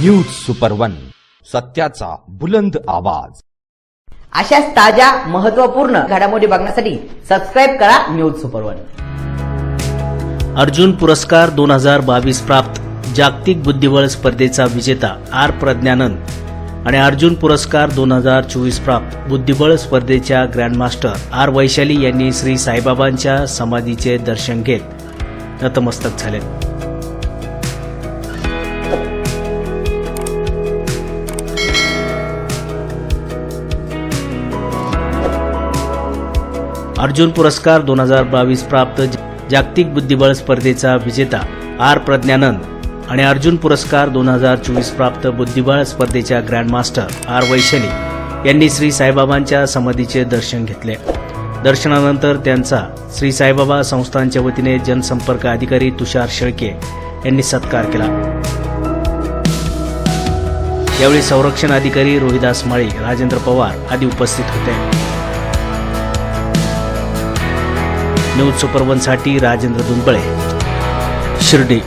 News super one सत्याचा बुलंद आवाज. अशाच ताज्या महत्त्वपूर्ण घडामोडी बघण्यासाठी सबस्क्राईब करा न्यूज सुपर वन अर्जुन पुरस्कार दोन हजार बावीस प्राप्त. जागतिक बुद्धिबळ स्पर्धेचा विजेता आर प्रज्ञानंद. आणि अर्जुन पुरस्कार दोन हजार चोवीस प्राप्त. बुद्धिबळ स्पर्धेच्या ग्रँडमास्टर आर वैशाली यांनी श्री साईबाबांच्या समाधीचे दर्शन घेत नतमस्तक झाले. अर्जुन पुरस्कार दोन हजार बावीस प्राप्त जागतिक बुद्धिबळ स्पर्धेचा विजेता आर प्रज्ञानंद आणि अर्जुन पुरस्कार दोन हजार चोवीस प्राप्त बुद्धिबळ स्पर्धेच्या ग्रँडमास्टर आर वैशनी यांनी श्री साईबाबांच्या समाधीचे दर्शन घेतले. दर्शनानंतर त्यांचा श्री साईबाबा संस्थानच्या वतीने जनसंपर्क अधिकारी तुषार शेळके यांनी सत्कार केला. यावेळी संरक्षण अधिकारी रोहिदास माळी राजेंद्र पवार आदी उपस्थित होते. न्यूज सुपर वनसाठी राजेंद्र दुंबळे शिर्डी.